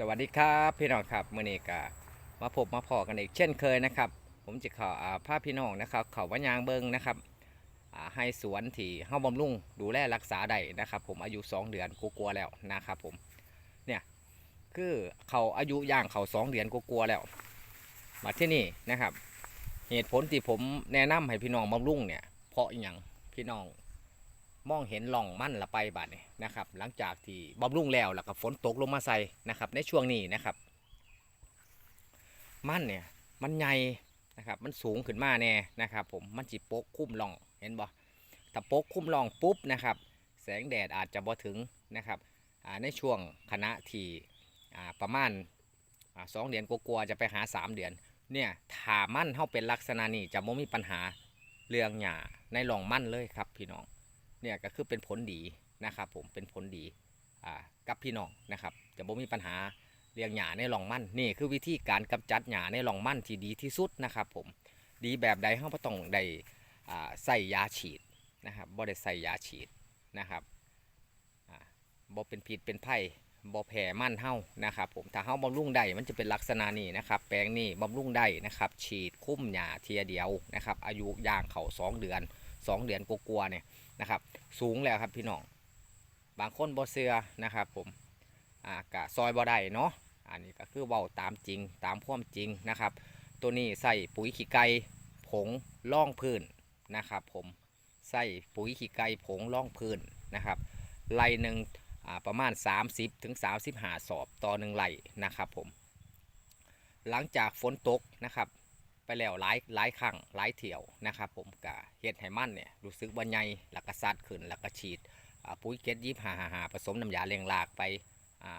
สวัสดีครับพี่น้องครับมื่อนี้ก็มาพบมาพอกันอีกเช่นเคยนะครับ ผมจะขออ่าพาพี่น้องนะครับเขาว่ายางเบิงนะครับให้สวนที่เฮาบำรุงดูแลรักษาได้นะครับ ผมอายุ 2 เดือนกลัวๆแล้วนะครับผมเนี่ยคือเขาอายุย่างเขา 2 เดือนกลัวๆแล้ว มาที่นี่นะครับ เหตุผลที่ผมแนะนำให้พี่น้องบำรุงเนี่ยเพราะอย่างพี่น้อง มองเห็นหล่องมั่นละไปบาดนี่นะครับ หลังจากที่บำรุงแล้วแล้วก็ฝนตกลงมาใส่นะครับ ในช่วงนี้นะครับ มั่นเนี่ยมันใหญ่นะครับมันสูงขึ้นมาแน่นะครับ ผมมันจิปกคุ้มหล่องเห็นบ่ถ้าปกคุ้มหล่องปุ๊บนะครับ แสงแดดอาจจะบ่ถึงนะครับในช่วงคณะที่ประมาณสองเดือนกลัวๆจะไปหาสามเดือนเนี่ยถามั่นเท่าเป็นลักษณะนี้จะไม่มีปัญหาเรื่องหญ้าในหล่องมั่นเลยครับพี่น้อง เนี่ยก็คือเป็นผลดีนะครับผมเป็นผลดีอ่ากับพี่น้องนะครับ จะบ่มีปัญหาเลี้ยงหญ้าในหลองมั่นนี่คือวิธีการกำจัดหญ้าในหลองมั่นที่ดีที่สุดนะครับผมดีแบบใดเฮาบ่ต้องได้อ่าใส่ยาฉีดนะครับบ่ได้ใส่ยาฉีดนะครับอ่าบ่เป็นพิษเป็นไผ่บ่แผ่มั่นเฮานะครับผมถ้าเฮาบำรุงได้มันจะเป็นลักษณะนี้นะครับ แปลงนี้บำรุงได้นะครับ ฉีดคุ้มหญ้าเทียเดียวนะครับ อายุย่างเขาสองเดือน สองเดือนกลัวๆเนี่ยนะครับ สูงแล้วครับพี่น้อง บางคนบ่เสือนะครับผมอ่ากะซอยบ่ได้เนาะอันนี้ก็คือเว้าตามจริงตามความจริงนะครับ ตัวนี้ใส่ปุ๋ยขี้ไก่ผงล่องพื้นนะครับ ผมใส่ปุ๋ยขี้ไก่ผงล่องพื้นนะครับไล่หนึ่งอ่าประมาณ 30ถึง35 สอบต่อหนึ่งไล่นะครับผมหลังจากฝนตกนะครับ ไปแล้วหลายหลายครั้งหลายเที่ยวนะครับ ผมกะเฮ็ดให้มันเนี่ยรู้สึกว่าใหญ่แล้วก็ซัดขึ้นแล้วก็ฉีดปุ๋ยเกตยิบหาหาหาผสมน้ำยาเลี้ยงรากไปอ่า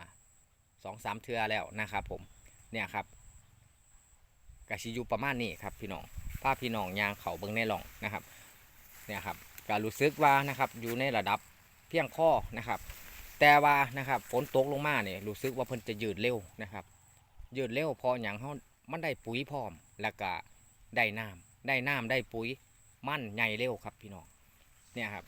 สองสามเทือแล้วนะครับ ผมเนี่ยครับกะชิอยูประมาณนี้ครับพี่น้องภาพพี่น้องยางเขาเบิ้งในหล่องนะครับเนี่ยครับก็รู้สึกว่านะครับอยู่ในระดับเพียงพอนะครับ แต่ว่านะครับฝนตกลงมาเนี่ยรู้สึกว่าเพิ่นจะยืดเร็วนะครับยืดเร็วพออย่างเขา มันได้ปุ๋ยพร้อม แล้วก็ได้น้ำได้น้ำได้ปุ๋ย มั่นใหญ่เร็วครับพี่น้องเนี่ยครับ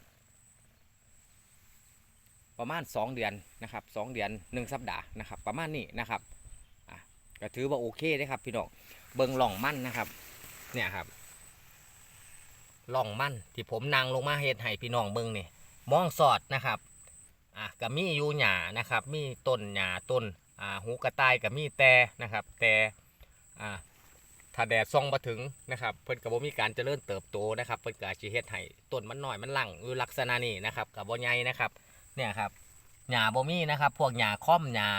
ประมาณ 2 เดือนนะครับสเดือน 1 สัปดาห์นะครับ ประมาณนี้นะครับอะก็ถือว่าโอเคได้ครับพี่น้องเบิงหล่องมั่นนะครับ เนี่ยครับหล่องมั่นที่ผมนางลงมาเฮ็ดให้พี่น้องเบิงนี่มองสอดนะครับอะก็มีอยู่หญ้านะครับ มีต้นหญ้าต้นอ่าหูกระต่ายก็มีแต่นะครับ แต่ อ่าถ้าแดดส่องมาถึงนะครับเพิ่นก็บ่มีการเจริญเติบโตนะครับเพิ่นก็อาจสิเฮ็ดให้ต้นมันหน้อยมันหลังอยู่ลักษณะนี้นะครับก็บ่ใหญ่นะครับเนี่ยครับหญ้าบ่มีนะครับ พวกหญ้าค่อมหญ้า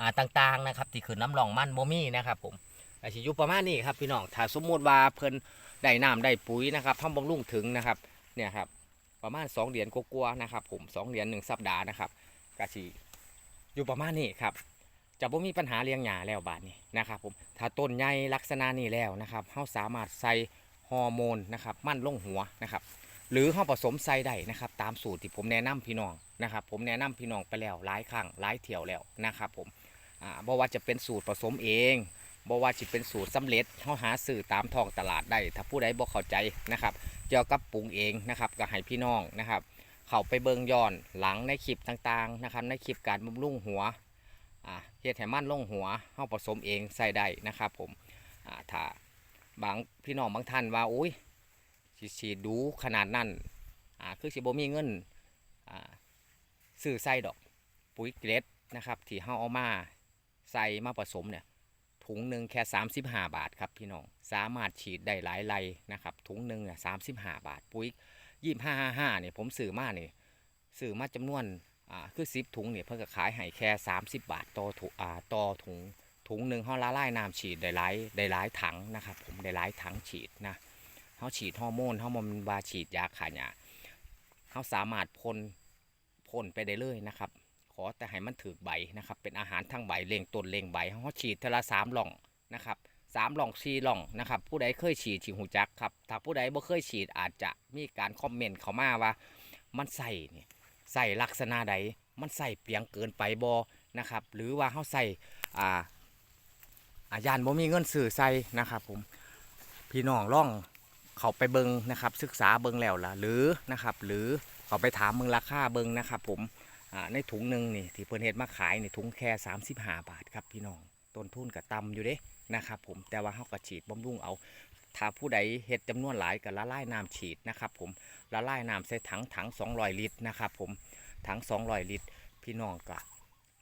อ่าต่างๆนะครับที่ขึ้นน้ำรองมันบ่มีนะครับผมอาจสิอยู่ประมาณนี้ครับพี่น้องถ้าสมมุติว่าเพิ่นได้น้ำได้ปุ๋ยนะครับทำบำรุงถึงนะครับเนี่ยครับประมาณ 2เดือนกว่าๆนะครับผม2เดือน1สัปดาห์นะครับก็สิอยู่ประมาณนี้ครับ จะบ่มีปัญหาเลี้ยงหญ้าแล้วบาดนี้นะครับผมถ้าต้นใหญ่ลักษณะนี้แล้วนะครับเฮาสามารถใส่ฮอร์โมนนะครับมั่นลงหัวนะครับหรือเฮาผสมใส่ได้นะครับตามสูตรที่ผมแนะนำพี่น้องนะครับผมแนะนำพี่น้องไปแล้วหลายครั้งหลายเที่ยวแล้วนะครับผมอ่าบ่ว่าจะเป็นสูตรผสมเองบ่ว่าจะเป็นสูตรสำเร็จเฮาหาซื้อตามท้องตลาดได้ ถ้าผู้ใดบ่เข้าใจนะครับเกี่ยวกับปรุงเองนะครับก็ให้พี่น้องนะครับเข้าไปเบิ่งย้อนหลังในคลิปต่างๆนะครับในคลิปการบำรุงหัว เฮ็ดให้มันลงหัวเฮาผสมเองใส่ได้นะครับผมถ้าบางพี่น้องบางท่านว่าอุ้ยสิฉีดดูขนาดนั้นคือสิบ่มีเงินซื้อใส่ดอกปุ๋ยเกล็ดนะครับที่เฮาเอามาใส่มาผสมเนี่ยถุงหนึ่งแค่ 35 บาทครับพี่น้องสามารถฉีดได้หลายไร่นะครับถุงหนึ่งเนี่ย35บาทปุ๋ย2555เนี่ยผมซื้อมาเนี่ยซื้อมาจำนวน อ่าคือซิปถุงเนี่ยเพิ่นก็ขายให้แค่ 30 บาทต่อถุงอ่าต่อถุงถุงหนึ่งเขาละลายน้ำฉีดได้หลายได้หลายถังนะครับผมได้หลายถังฉีดนะเขาฉีดฮอร์โมนเขามันบาฉีดยาขายาเขาสามารถพ่นพ่นไปได้เลยนะครับ ขอแต่ให้มันถือใบนะครับ เป็นอาหารทั้งใบเล่งต้นเล่งใบเขาฉีดเทละสามหล่องนะครับสามหล่องสี่หล่องนะครับ ผู้ใดเคยฉีดฉีดหูจักครับถ้าผู้ใดบ่เคยฉีดอาจจะมีการคอมเมนต์เข้ามาว่า มันใส่เนี่ย ใส่ลักษณะใดมันใส่เปียงเกินไปบอนะครับ หรือว่าเขาใส่อ่าอาญานบ่มีเงินซื้อใส่นะครับผมพี่น้องล่องเขาไปเบิงนะครับ ศึกษาเบิงแล้วล่ะหรือนะครับ หรือเขาไปถามเมืองราคาเบิงนะครับ ผมอ่าในถุงหนึ่งนี่ที่เพิ่นเฮ็ดมาขายนี่ถุงแค่ 35 บาทครับพี่น้องต้นทุนก็ต่ำอยู่เด้นะครับ ผมแต่ว่าเฮาก็ฉีดบำรุงเอาถ้าผู้ใดเฮ็ดจำนวนหลายก็ละลายน้ำฉีดนะครับ ผม ละลายน้ำใส่ถังถัง200 ลิตรนะครับผมถัง200 ลิตร พี่น้องก็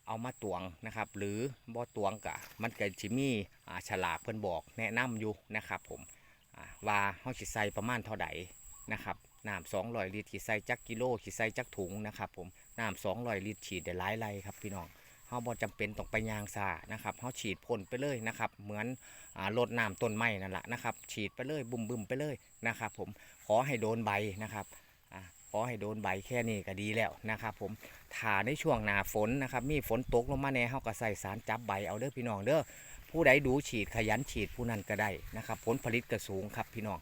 เอามาตวงนะครับ หรือบ่ตวงก็มันก็สิมีอ่าฉลากเพิ่นบอกแนะนำอยู่นะครับผมอ่าว่าเฮาสิใส่ประมาณเท่าใดนะครับน้ำ200ลิตรสิใส่จักกิโลสิใส่จักถุงนะครับผมน้ำ200ลิตรฉีดได้หลายไรครับพี่น้องาบ่จำเป็นต้องไปยางซานะครับเฮาฉีดพ่นไปเลยนะครับ เหมือนรดน้ำต้นไม้นั่นแหละนะครับ ฉีดไปเลยบุ่มบึมไปเลยนะครับ ผมขอให้โดนใบนะครับขอให้โดนใบแค่นี้ก็ดีแล้วนะครับผมถ้าในช่วงหน้าฝนนะครับมีฝนตกลงมาแน่เฮาก็ใส่สารจับใบเอาเด้อพี่น้องเด้อผู้ใดดูฉีดขยันฉีดผู้นั้นก็ได้นะครับผลผลิตก็สูงครับพี่น้อง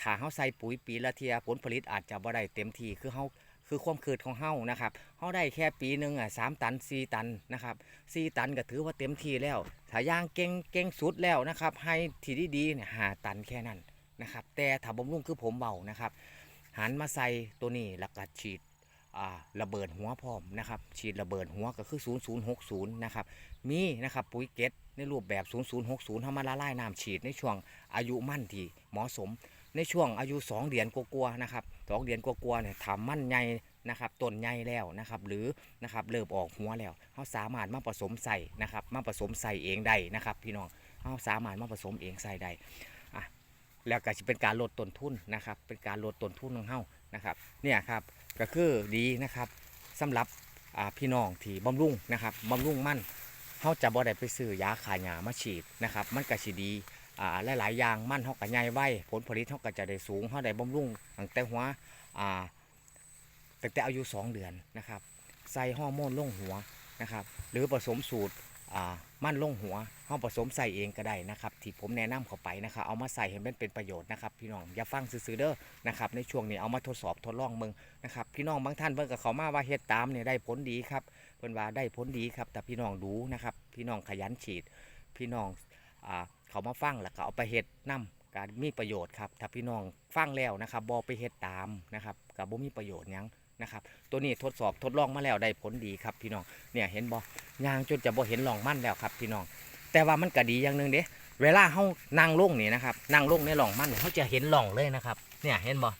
ถ้าเฮาใส่ปุ๋ยปีละเทียผลผลิตอาจจะบ่ได้เต็มที่คือเฮา คือความคืดของเฮานะครับเฮาได้แค่ปีหนึ่งอะสามตันสี่ตันนะครับสี่ตันก็ถือว่าเต็มที่แล้วถ้าย่างเก่งเก่งสุดแล้วนะครับ ให้ที่ดีๆเนี่ยหาตันแค่นั้นนะครับ แต่ถ้าบำรุงคือผมเบานะครับ หันมาใส่ตัวนี้แล้วก็ฉีดอ่าระเบิดหัวพร้อมนะครับ ฉีดระเบิดหัวก็คือ 0060 นะครับ มีนะครับปุ๋ยเก็ตในรูปแบบ 0060ทำมาละลายน้ำฉีดในช่วงอายุมั่นที่เหมาะสม ในช่วงอายุ 2 เดือนกลัวาๆนะครับสองเดือนกลัวาๆเนี่ยทำมั่นใหญ่นะครับต้นใหญ่แล้วนะครับ หรือนะครับเริ่มออกหัวแล้วเขาสามารถมาผสมใส่นะครับ มาผสมใส่เองได้นะครับ พี่น้องเขาสามารถมาผสมเองใส่ได้อะแล้วก็จะเป็นการลดต้นทุนนะครับ เป็นการลดต้นทุนของเฮานะครับ เนี่ยครับก็คือดีนะครับสำหรับพี่น้องที่บำรุงนะครับบำรุงมั่นเขาจะบ่ได้ไปซื้อยาขายามาฉีดนะครับ มันก็สิดี อ่าหลายๆอย่างมันเขาก็ใหญ่ไว้ผลผลิตเขาก็จะได้สูงเขาได้บำรุงตั้งแต่หัวอ่าตั้งแต่อายุ 2 เดือนนะครับ ใส่ฮอร์โมนลงหัวนะครับ หรือผสมสูตรอ่ามันลงหัวเขาผสมใส่เองก็ได้นะครับ ที่ผมแนะนำเข้าไปนะครับ เอามาใส่ให้มันเป็นประโยชน์นะครับ พี่น้องอย่าฟังซื้อเด้อนะครับ ในช่วงนี้เอามาทดสอบทดลองเมืองนะครับ พี่น้องบางท่านเพิ่นกับเขามาว่าเฮ็ดตามเนี่ยได้ผลดีครับเพิ่นว่าได้ผลดีครับ แต่พี่น้องดูนะครับ พี่น้องขยันฉีด พี่น้องอ่า เขามาฟังแล้วก็เอาไปเฮ็ดนํการมีประโยชน์ครับถ้าพี่น้องฟังแล้วนะครับบ่ไปเฮ็ดตามนะครับก็บ่มีประโยชน์ยังนะครับตัวนี้ทดสอบทดลองมาแล้วได้ผลดีครับพี่น้องเนี่ยเห็นบ่ยางจนจะบ่เห็นหลองมั่นแล้วครับพี่น้อง แต่ว่ามันก็ดีอย่างหนึงเด้เวลาเฮานั่งลงนี่นะครับนั่งลงในหลองมันเนี่ยเขาจะเห็นหลองเลยนะครับเนี่ยเห็นบ่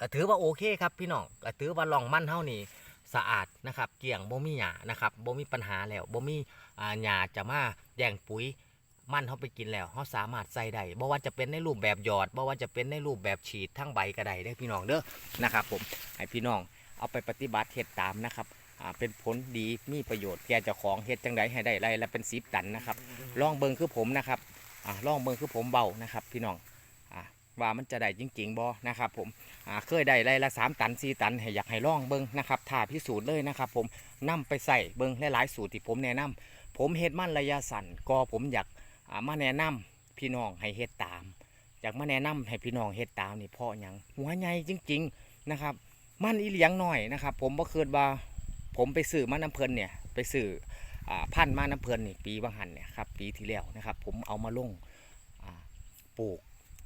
ก็ถือว่าโอเคครับพี่น้องก็ถือว่าลองมั่นเท่านี้สะอาดนะครับเกี่ยงบ่มีหยานะครับบ่มีปัญหาแล้วบ่มีอ่าหยาจะมาแย่งปุ๋ย มันเขาไปกินแล้วเขาสามารถใส่ได้บ่ว่าจะเป็นในรูปแบบหยอดบ่ว่าจะเป็นในรูปแบบฉีดทั้งใบก็ได้ได้พี่น้องเด้อนะครับผมให้พี่น้องเอาไปปฏิบัติเฮ็ดตามนะครับอ่าเป็นผลดีมีประโยชน์แก่เจ้าของเฮ็ดจังไดให้ได้ไรละเป็นสิบตันนะครับลองเบิงคือผมนะครับอ่าลองเบิงคือผมเบานะครับ พี่น้องอ่าว่ามันจะได้จริงๆบ่นะครับผมอ่าเคยได้ไรละสามตันสี่ตันให้อยากให้ลองเบิ้งนะครับถ้าพิสูจน์เลยนะครับผมนำไปใส่เบิ้งหลายๆสูตรที่ผมแนะนำผมเฮ็ดมันระยะสั้นก็ผมอยาก มาแนะนำพี่น้องให้เฮ็ดตาม อยากมาแนะนำให้พี่น้องเฮ็ดตามนี่เพราะหยังหัวใหญ่จริง ๆนะครับ มันอีเหลียงหน่อยนะครับ ผมบ่เคยว่าผมไปซื้อมาน้ำเพลินเนี่ยไปซื้ออ่าพันมาน้ำเพลินนี่ปีบางหันเนี่ยครับปีที่แล้วนะครับ ผมเอามาลงอ่าปลูก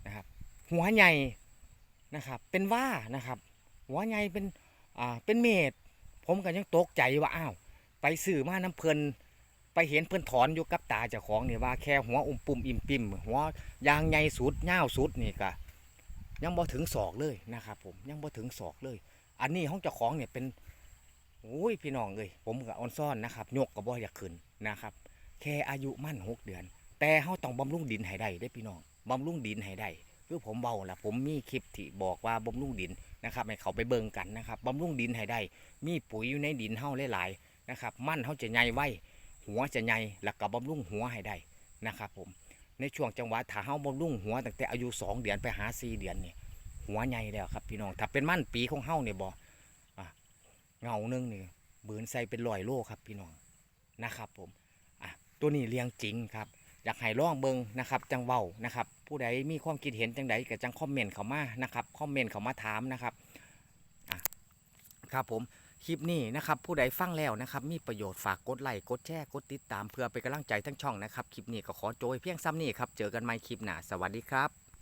นะครับ หัวใหญ่นะครับ เป็นว่านะครับ หัวใหญ่เป็นเป็นเมตรผมก็ยังตกใจว่าอ้าวไปซื้อมาน้ำเพลิน ไปเห็นเพิ่อนถอนอยู่กับตาเจ้าของนี่ว่าแค่หัวอุ่มปุ่มอิ่มปิ่มหัวยางใหญ่สุดยาสุดนี่ก็ยังบ่ถึงศอกเลยนะครับผมยังบ่ถึงศอกเลย อันนี้ห้องเจ้าของเนี่ยเป็นโอ้ยพี่น้องเลยผมกับออนซ่อนนะครับยกกับบ่อยากขึ้นนะครับ แค่อายุมั่นหกเดือน แต่เขาต้องบำรุงดินให้ได้ได้พี่น้องบำรุงดินให้ได้คือผมเบาละผมมีคลิปที่บอกว่าบำรุงดินนะครับให้เขาไปเบิ่งกันนะครับบำรุงดินให้ได้ มีปุ๋ยอยู่ในดินเฮาหลายๆนะครับ มั่นเฮาจะใหญ่ไว้ หัวจะใหญ่แล้วก็บำรุงหัวให้ได้นะครับผมในช่วงจังหวะถ้าเฮาบำรุงหัวตั้งแต่อายุ 2 เดือนไปหา 4 เดือนนี่หัวใหญ่แล้วครับพี่น้องถ้าเป็นมั่นปีของเฮาเนี่ยบ่อะเงาหนึงนี่บืนใส่เป็นร้อยโลครับพี่น้องนะครับผมอะตัวนี้เลี้ยงจริงครับอยากให้ลองเบิงนะครับ จังเว้านะครับ ผู้ใดมีความคิดเห็นจังใดก็จังคอมเมนต์เข้ามานะครับคอมเมนต์เข้ามาถามนะครับอะครับผม คลิปนี้นะครับผู้ใดฟังแล้วนะครับมีประโยชน์ฝากกดไลค์กดแชร์กดติดตามเพื่อเป็นกำลังใจทั้งช่องนะครับคลิปนี้ก็ขอโจยเพียงซ้ำนี้ครับเจอกันใหม่คลิปหน้าสวัสดีครับ